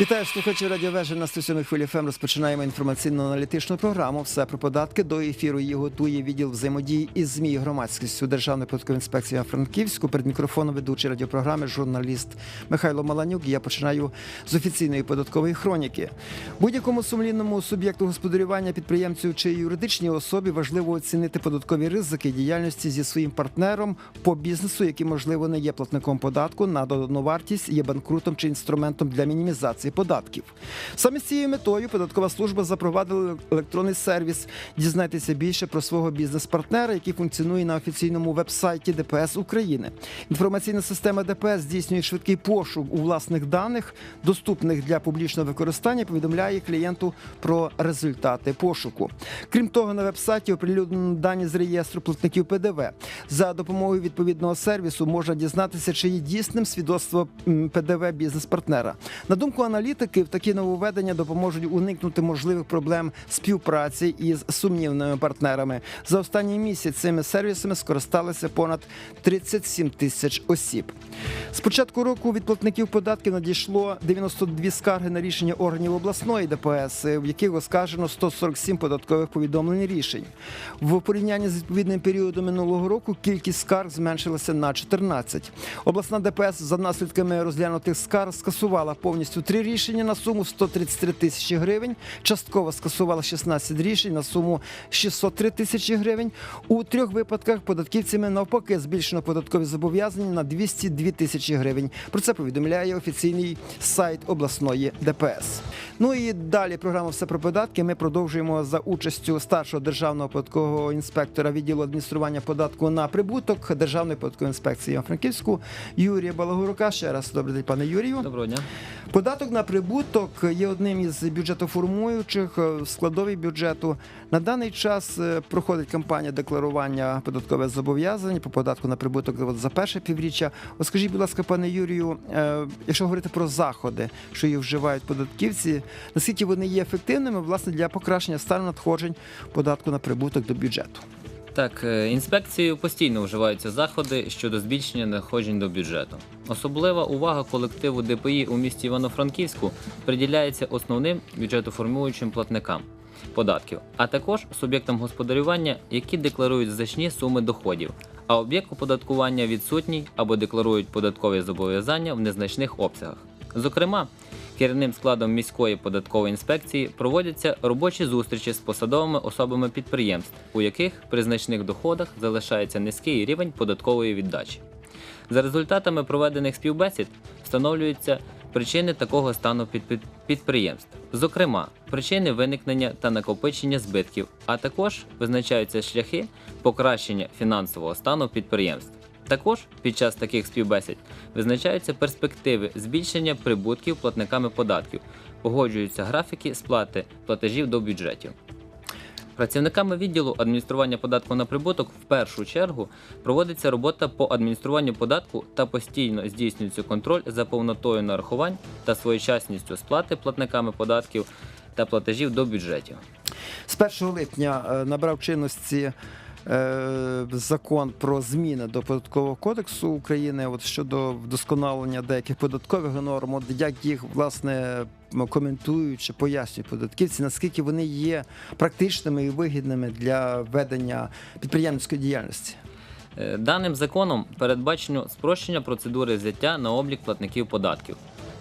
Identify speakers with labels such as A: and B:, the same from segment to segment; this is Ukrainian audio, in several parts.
A: Вітаю слухачі радіовежі на 107 хвилі ФМ. Розпочинаємо інформаційно-аналітичну програму. Все про податки до ефіру її готує відділ взаємодії із ЗМІ і громадськістю Державної податкової інспекції Франківську. Перед мікрофоном ведучий радіопрограми журналіст Михайло Маланюк. Я починаю з офіційної податкової хроніки. Будь-якому сумлінному суб'єкту господарювання підприємцю чи юридичній особі важливо оцінити податкові ризики діяльності зі своїм партнером по бізнесу, який можливо не є платником податку на додану вартість, є банкрутом чи інструментом для мінімізації податків. Саме з цією метою податкова служба запровадила електронний сервіс. Дізнайтеся більше про свого бізнес-партнера, який функціонує на офіційному веб-сайті ДПС України. Інформаційна система ДПС здійснює швидкий пошук у власних даних, доступних для публічного використання. Повідомляє клієнту про результати пошуку. Крім того, на веб-сайті оприлюднено дані з реєстру платників ПДВ. За допомогою відповідного сервісу можна дізнатися, чи є дійсним свідоцтво ПДВ бізнес-партнера. На думку аналітиків, такі нововведення допоможуть уникнути можливих проблем співпраці із сумнівними партнерами. За останній місяць цими сервісами скористалися понад 37 тисяч осіб. З початку року від платників податків надійшло 92 скарги на рішення органів обласної ДПС, в яких оскаржено 147 податкових повідомлень рішень. В порівнянні з відповідним періодом минулого року кількість скарг зменшилася на 14. Обласна ДПС за наслідками розглянутих скарг скасувала повністю три рішення на суму 133 тисячі гривень. Частково скасувала 16 рішень на суму 603 тисячі гривень. У трьох випадках податківцями навпаки збільшено податкові зобов'язання на 202 тисячі гривень. Про це повідомляє офіційний сайт обласної ДПС. Ну і далі програма все про податки. Ми продовжуємо за участю старшого державного податкового інспектора відділу адміністрування податку на прибуток Державної податкової інспекції Івано-Франківську Юрія Балагурука. Ще раз добрий день, пане Юрію.
B: Доброго дня.
A: Податок на прибуток є одним із бюджетоформуючих е, в складовій бюджету. На даний час е, проходить кампанія декларування податкових зобов'язань по податку на прибуток за перше півріччя. От будь ласка, пане Юрію, е, якщо говорити про заходи, що їх вживають податківці, наскільки вони є ефективними власне для покращення стану надходжень податку на прибуток до бюджету?
B: Так, е, інспекцією постійно вживаються заходи щодо збільшення надходжень до бюджету. Особлива увага колективу ДПІ у місті Івано-Франківську приділяється основним бюджетоформуючим платникам податків, а також суб'єктам господарювання, які декларують значні суми доходів, а об'єкт оподаткування відсутній або декларують податкові зобов'язання в незначних обсягах. Зокрема, керівним складом міської податкової інспекції проводяться робочі зустрічі з посадовими особами підприємств, у яких при значних доходах залишається низький рівень податкової віддачі. За результатами проведених співбесід встановлюються причини такого стану під- під- підприємств, зокрема, причини виникнення та накопичення збитків, а також визначаються шляхи покращення фінансового стану підприємств. Також під час таких співбесід визначаються перспективи збільшення прибутків платниками податків, погоджуються графіки сплати платежів до бюджетів. Працівниками відділу адміністрування податку на прибуток в першу чергу проводиться робота по адмініструванню податку та постійно здійснюється контроль за повнотою нарахувань та своєчасністю сплати платниками податків та платежів до бюджетів.
A: З 1 липня е, набрав чинності закон про зміни до податкового кодексу України от щодо вдосконалення деяких податкових норм, от як їх власне м, коментують чи пояснюють податківці, наскільки вони є практичними і вигідними для ведення підприємницької діяльності.
B: Е, Даним законом передбачено спрощення процедури взяття на облік платників податків,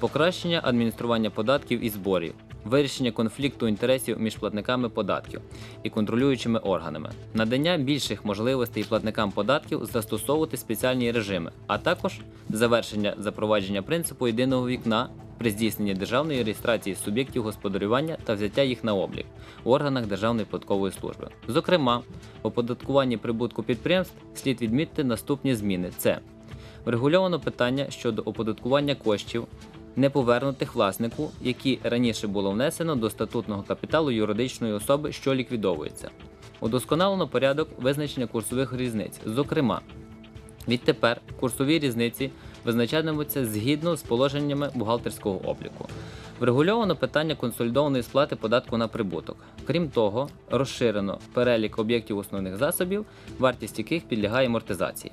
B: покращення адміністрування податків і зборів, вирішення конфлікту інтересів між платниками податків і контролюючими органами, надання більших можливостей платникам податків застосовувати спеціальні режими, а також завершення запровадження принципу єдиного вікна при здійсненні державної реєстрації суб'єктів господарювання та взяття їх на облік в органах Державної податкової служби. Зокрема, в оподаткуванні прибутку підприємств слід відмітити наступні зміни: це врегульовано питання щодо оподаткування коштів, не повернутих власнику, які раніше було внесено до статутного капіталу юридичної особи, що ліквідовується. Удосконалено порядок визначення курсових різниць, зокрема, Відтепер курсові різниці визначатимуться згідно з положеннями бухгалтерського обліку. Врегульовано питання консолідованої сплати податку на прибуток. Крім того, розширено перелік об'єктів основних засобів, вартість яких підлягає амортизації.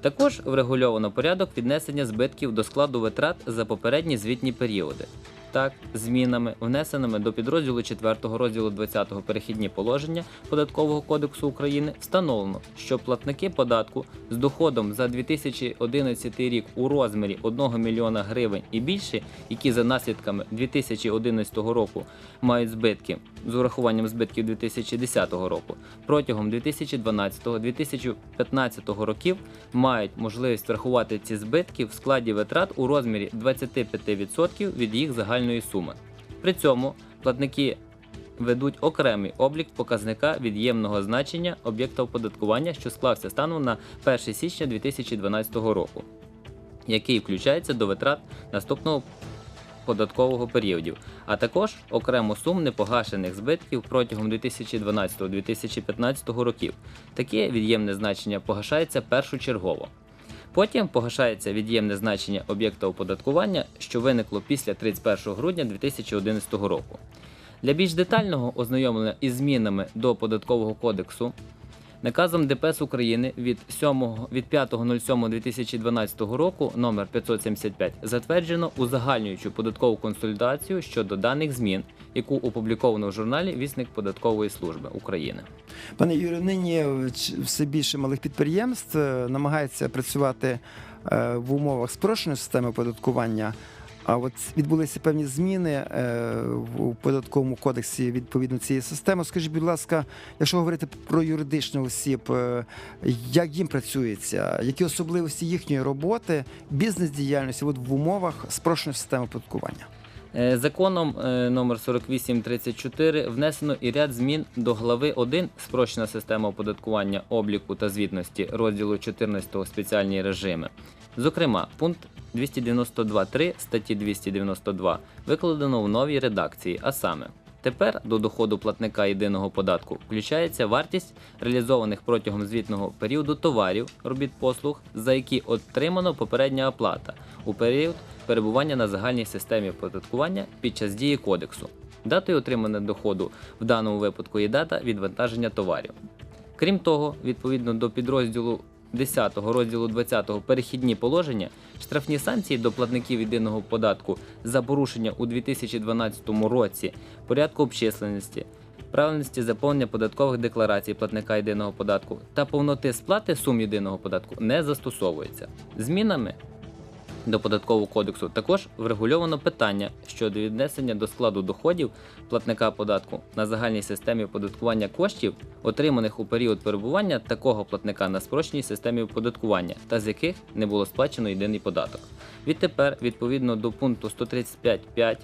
B: Також врегульовано порядок віднесення збитків до складу витрат за попередні звітні періоди. Так, змінами, внесеними до підрозділу 4 розділу 20 перехідні положення Податкового кодексу України, встановлено, що платники податку з доходом за 2011 рік у розмірі 1 мільйона гривень і більше, які за наслідками 2011 року мають збитки з урахуванням збитків 2010 року, протягом 2012-2015 років мають можливість врахувати ці збитки в складі витрат у розмірі 25% від їх загальної суми. При цьому платники ведуть окремий облік показника від'ємного значення об'єкта оподаткування, що склався станом на 1 січня 2012 року, який включається до витрат наступного податкового періодів, а також окремо сум непогашених збитків протягом 2012-2015 років. Таке від'ємне значення погашається першочергово. Потім погашається від'ємне значення об'єкта оподаткування, що виникло після 31 грудня 2011 року. Для більш детального ознайомлення із змінами до податкового кодексу наказом ДПС України від 7, від 5.07.2012 року номер 575 затверджено узагальнюючу податкову консолідацію щодо даних змін, яку опубліковано в журналі Вісник податкової служби України.
A: Пане Юрію, нині все більше малих підприємств е, намагається працювати е, в умовах спрощеної системи оподаткування. А от відбулися певні зміни е, в податковому кодексі відповідно цієї системи. Скажіть, будь ласка, якщо говорити про юридичних осіб, е, як їм працюється, які особливості їхньої роботи, бізнес-діяльності от в умовах спрощеної системи оподаткування?
B: Е, Законом номер 4834 внесено і ряд змін до глави 1 спрощена система оподаткування обліку та звітності розділу 14 спеціальні режими. Зокрема, пункт 292.3 статті 292 викладено в новій редакції, а саме Тепер до доходу платника єдиного податку включається вартість реалізованих протягом звітного періоду товарів, робіт послуг, за які отримано попередня оплата у період перебування на загальній системі оподаткування під час дії кодексу. Датою отримання доходу в даному випадку є дата відвантаження товарів. Крім того, відповідно до підрозділу 10 розділу 20 перехідні положення, штрафні санкції до платників єдиного податку за порушення у 2012 році порядку обчисленості, правильності заповнення податкових декларацій платника єдиного податку та повноти сплати сум єдиного податку не застосовується. Змінами до податкового кодексу також врегульовано питання щодо віднесення до складу доходів платника податку на загальній системі оподаткування коштів, отриманих у період перебування такого платника на спрощеній системі оподаткування, та з яких не було сплачено єдиний податок. Відтепер, відповідно до пункту 135.5,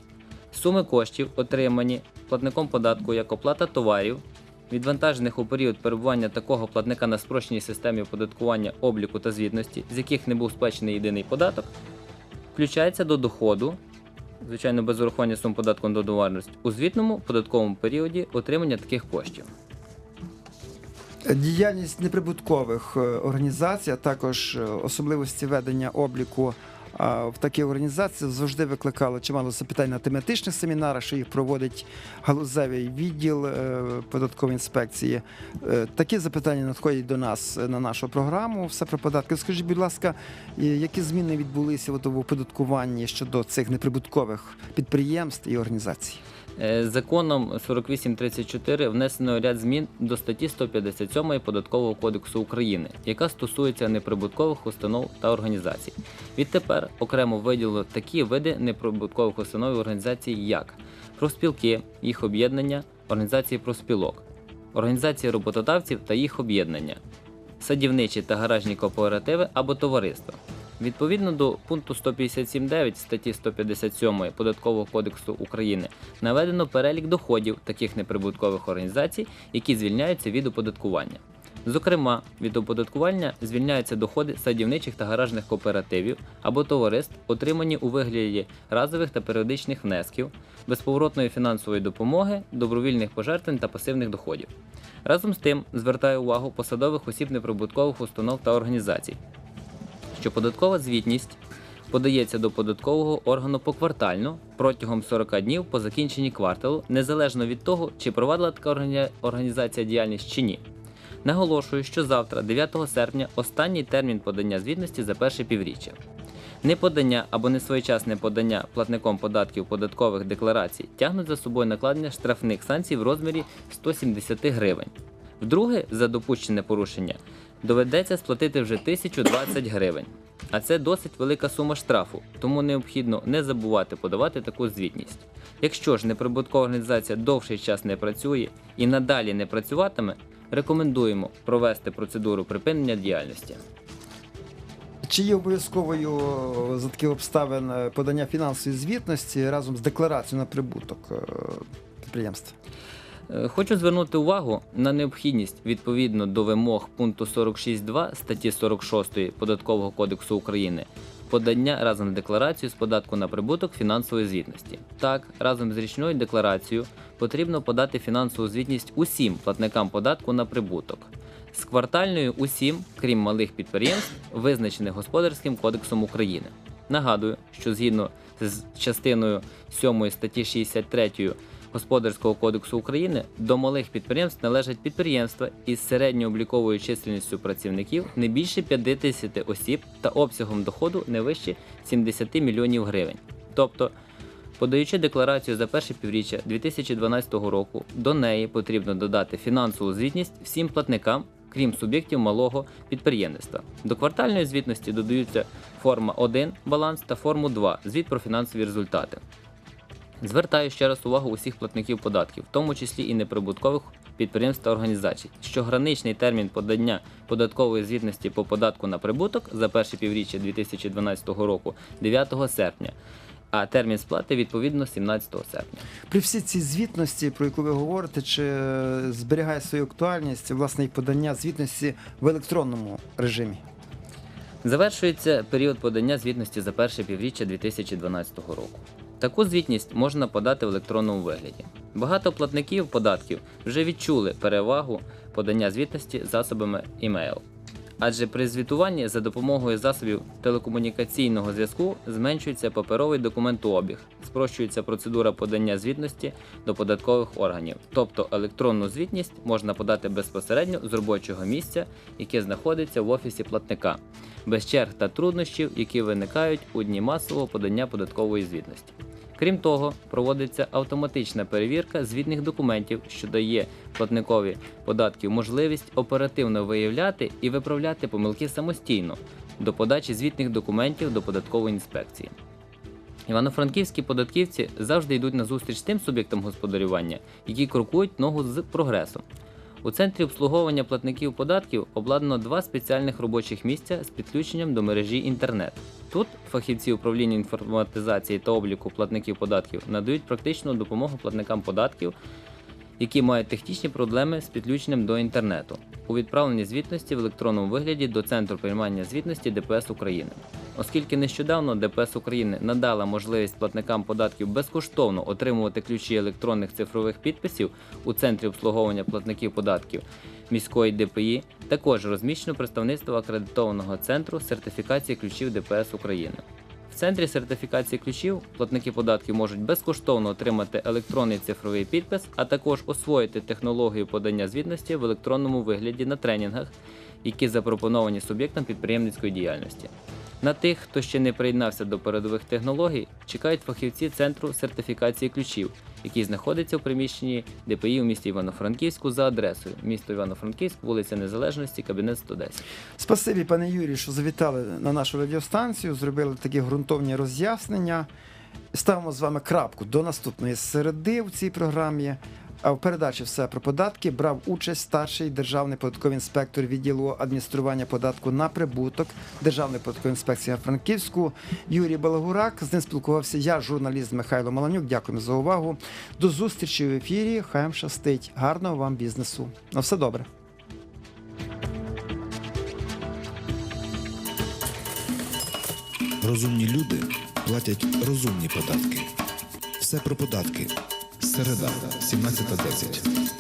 B: суми коштів, отримані платником податку як оплата товарів, відвантажених у період перебування такого платника на спрощеній системі оподаткування обліку та звітності, з яких не був сплачений єдиний податок, включається до доходу, звичайно, без урахування сум податку на додану у звітному податковому періоді отримання таких коштів.
A: Діяльність неприбуткових е, організацій, а також е, особливості ведення обліку в такій організації завжди викликало чимало запитань на тематичних семінарах, що їх проводить галузевий відділ е, податкової інспекції. Е, Такі запитання надходять до нас е, на нашу програму. Все про податки. Скажіть, будь ласка, які зміни відбулися в оподаткуванні щодо цих неприбуткових підприємств і організацій?
B: Е, Законом 4834 внесено ряд змін до статті 157 Податкового кодексу України, яка стосується неприбуткових установ та організацій. Відтепер окремо виділено такі види неприбуткових установ і організацій, як профспілки, їх об'єднання, організації профспілок, організації роботодавців та їх об'єднання, садівничі та гаражні кооперативи або товариства. Відповідно до пункту 157.9 статті 157 Податкового кодексу України наведено перелік доходів таких неприбуткових організацій, які звільняються від оподаткування. Зокрема, від оподаткування звільняються доходи садівничих та гаражних кооперативів або товариств, отримані у вигляді разових та періодичних внесків, безповоротної фінансової допомоги, добровільних пожертвень та пасивних доходів. Разом з тим звертаю увагу посадових осіб неприбуткових установ та організацій. Що податкова звітність подається до податкового органу поквартально протягом 40 днів по закінченні кварталу, незалежно від того, чи провадила така організація діяльність чи ні. Наголошую, що завтра, 9 серпня, останній термін подання звітності за перше півріччя. Неподання або несвоєчасне подання платником податків податкових декларацій тягнуть за собою накладення штрафних санкцій в розмірі 170 гривень. Вдруге, за допущене порушення доведеться сплатити вже 1020 гривень. А це досить велика сума штрафу, тому необхідно не забувати подавати таку звітність. Якщо ж неприбуткова організація довший час не працює і надалі не працюватиме, рекомендуємо провести процедуру припинення діяльності.
A: Чи є обов'язковою е, за таких обставин е, подання фінансової звітності разом з декларацією на прибуток е, підприємства?
B: Е, Хочу звернути увагу на необхідність відповідно до вимог пункту 46.2 статті 46 Податкового кодексу України подання разом з декларацією з податку на прибуток фінансової звітності. Так, разом з річною декларацією потрібно подати фінансову звітність усім платникам податку на прибуток. З квартальною усім, крім малих підприємств, визначених Господарським кодексом України. Нагадую, що згідно з частиною 7 статті 63 Господарського кодексу України до малих підприємств належать підприємства із середньообліковою численністю працівників не більше 50 осіб та обсягом доходу не вище 70 мільйонів гривень. Тобто, подаючи декларацію за перше півріччя 2012 року, до неї потрібно додати фінансову звітність всім платникам, крім суб'єктів малого підприємництва. До квартальної звітності додаються форма 1 баланс та форму 2 звіт про фінансові результати. Звертаю ще раз увагу усіх платників податків, в тому числі і неприбуткових підприємств та організацій, що граничний термін подання податкової звітності по податку на прибуток за перше півріччя 2012 року 9 серпня, а термін сплати відповідно 17 серпня.
A: При всій цій звітності, про яку ви говорите, чи е, зберігає свою актуальність власне і подання звітності в електронному режимі?
B: Завершується період подання звітності за перше півріччя 2012 року. Таку звітність можна подати в електронному вигляді. Багато платників податків вже відчули перевагу подання звітності засобами email. Адже при звітуванні за допомогою засобів телекомунікаційного зв'язку зменшується паперовий документообіг, спрощується процедура подання звітності до податкових органів, тобто електронну звітність можна подати безпосередньо з робочого місця, яке знаходиться в офісі платника, без черг та труднощів, які виникають у дні масового подання податкової звітності. Крім того, проводиться автоматична перевірка звітних документів, що дає платникові податків можливість оперативно виявляти і виправляти помилки самостійно до подачі звітних документів до податкової інспекції. Івано-франківські податківці завжди йдуть на зустріч тим суб'єктам господарювання, які крокують ногу з прогресом. У центрі обслуговування платників податків обладнано два спеціальних робочих місця з підключенням до мережі інтернет. Тут фахівці управління інформатизації та обліку платників податків надають практичну допомогу платникам податків, які мають технічні проблеми з підключенням до інтернету у відправленні звітності в електронному вигляді до Центру приймання звітності ДПС України. Оскільки нещодавно ДПС України надала можливість платникам податків безкоштовно отримувати ключі електронних цифрових підписів у центрі обслуговування платників податків міської ДПІ, також розміщено представництво акредитованого центру сертифікації ключів ДПС України. В центрі сертифікації ключів платники податків можуть безкоштовно отримати електронний цифровий підпис, а також освоїти технологію подання звітності в електронному вигляді на тренінгах, які запропоновані суб'єктам підприємницької діяльності. На тих, хто ще не приєднався до передових технологій, чекають фахівці центру сертифікації ключів, який знаходиться у приміщенні ДПІ у місті Івано-Франківську за адресою місто Івано-Франківськ, вулиця Незалежності, кабінет 110.
A: Спасибі, пане Юрію, що завітали на нашу радіостанцію, зробили такі ґрунтовні роз'яснення. Ставимо з вами крапку до наступної середи в цій програмі. А в передачі все про податки брав участь старший державний податковий інспектор відділу адміністрування податку на прибуток Державної податкової інспекції Франківську Юрій Балагурак. З ним спілкувався я, журналіст Михайло Маланюк. Дякуємо за увагу. До зустрічі в ефірі. Хай вам щастить. Гарного вам бізнесу. На все добре.
C: Розумні люди платять розумні податки. Все про податки. Середа, 17.10.